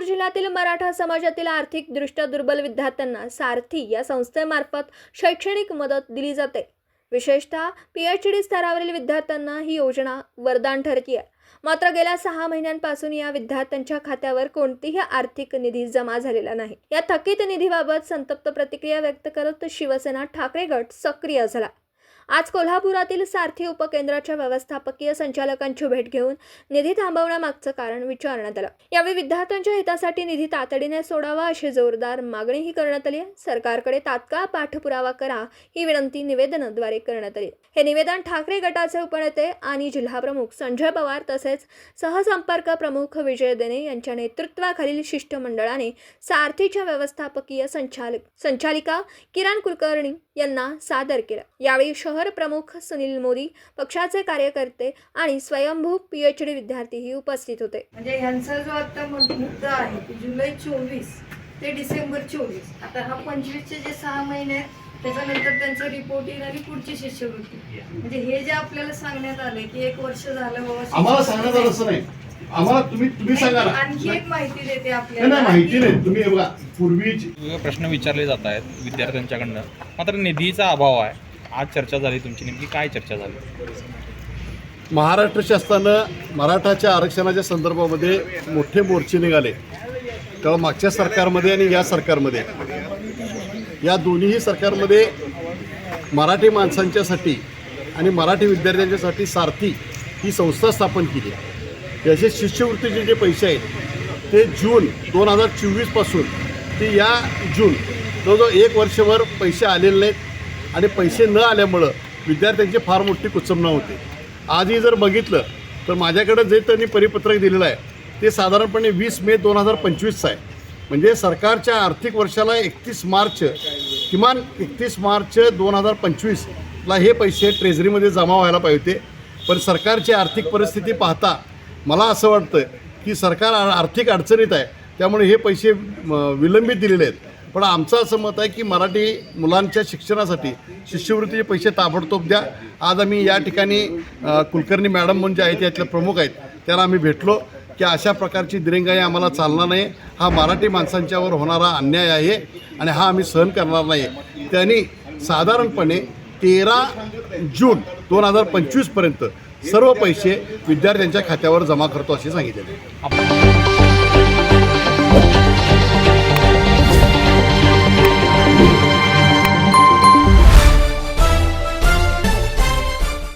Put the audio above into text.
जिल्ह्यातील मराठा समाजातील आर्थिकदृष्ट्या दुर्बल विद्यार्थ्यांना सारथी या संस्थेमार्फत शैक्षणिक मदत दिली जाते. विशेषतः पी एच डी स्तरावरील विद्यार्थ्यांना ही योजना वरदान ठरती आहे मात्र गेल्या सहा महिन्यांपासून या विद्यार्थ्यांच्या खात्यावर कोणतीही आर्थिक निधी जमा झालेला नाही. या थकीत निधीबाबत संतप्त प्रतिक्रिया व्यक्त करत शिवसेना ठाकरे गट सक्रिय झाला. आज कोल्हापुरातील सारथी उपकेंद्राच्या व्यवस्थापकीय संचालकांची भेट घेऊन निधी थांबवण्यामागचं कारण विचारण्यात आलं. यावेळी विद्यार्थ्यांच्या हितासाठी निधी तातडीने सोडावा अशी जोरदार मागणीही करण्यात आली सरकारकडे तात्काळ पाठपुरावा करा ही विनंती निवेदनाद्वारे करण्यात आली. हे निवेदन ठाकरे गटाचे उपनेते आणि जिल्हाप्रमुख संजय पवार तसेच सहसंपर्क प्रमुख विजय देणे यांच्या नेतृत्वाखालील शिष्टमंडळाने सारथीच्या व्यवस्थापकीय संचालक संचालिका किरण कुलकर्णी यांना सादर केलं. यावेळी शहर प्रमुख सुनील मोदी पक्षाचे कार्यकर्ते आणि स्वयंभू पीएचडी विद्यार्थीही उपस्थित होते. म्हणजे ह्यांचा जो आता मुद्दा आहे की जुलै चोवीस ते डिसेंबर चोवीस आता हा पंचवीसचे जे सहा महिने आहेत त्याच्यानंतर त्यांचं रिपोर्ट येईल आणि पुढची शिष्यवृत्ती. म्हणजे हे जे आपल्याला सांगण्यात आलंय की एक वर्ष झालं बाबा आम्हाला सांगण्यात आलं असं नाही. आम्हाला तुम्ही तुम्ही सांगा ना. आणखी एक माहिती देते आपल्याला. माहिती की- नाही. तुम्ही बघा पूर्वीची वेगवेगळे प्रश्न विचारले जात आहेत विद्यार्थ्यांच्याकडनं. मात्र निधीचा अभाव आहे. आज चर्चा झाली तुमची नेमकी काय चर्चा झाली? महाराष्ट्र शासनानं मराठाच्या आरक्षणाच्या संदर्भामध्ये मोठे मोर्चे निघाले. तेव्हा मागच्या सरकारमध्ये आणि या सरकारमध्ये. या दोन्हीही सरकारमध्ये मराठी माणसांच्यासाठी आणि मराठी विद्यार्थ्यांच्यासाठी सारथी ही संस्था स्थापन केली. याचे शिष्यवृत्तीचे जे पैसे आहेत ते जून दोन हजार चोवीसपासून ते या जून जवळजवळ एक वर्षभर पैसे आलेले नाहीत. आणि पैसे न आल्यामुळं विद्यार्थ्यांची फार मोठी कुचमना होते. आजही जर बघितलं तर माझ्याकडं जे त्यांनी परिपत्रक दिलेलं आहे ते साधारणपणे वीस मे दोन हजार पंचवीसचं आहे. म्हणजे सरकारच्या आर्थिक वर्षाला एकतीस मार्च किमान एकतीस मार्च दोन हजार पंचवीसला हे पैसे ट्रेझरीमध्ये जमा व्हायला पाहिजे होते. पण सरकारची आर्थिक परिस्थिती पाहता मला असं वाटतं की सरकार आर्थिक अडचणीत आहे. त्यामुळे हे पैसे विलंबित दिलेले आहेत. पण आमचं असं मत आहे की मराठी मुलांच्या शिक्षणासाठी शिष्यवृत्तीचे पैसे ताबडतोब द्या. आज आम्ही या ठिकाणी कुलकर्णी मॅडम म्हणून जे आहेत यातले प्रमुख आहेत त्यांना आम्ही भेटलो की अशा प्रकारची दिरंगाई आम्हाला चालणार नाही. हा मराठी माणसांच्यावर होणारा अन्याय आहे आणि हा आम्ही सहन करणार नाही. त्यांनी साधारणपणे तेरा जून दोन हजार पंचवीसपर्यंत सर्व पैसे विद्यार्थ्यांच्या खात्यावर जमा करतो असे सांगितले. आपण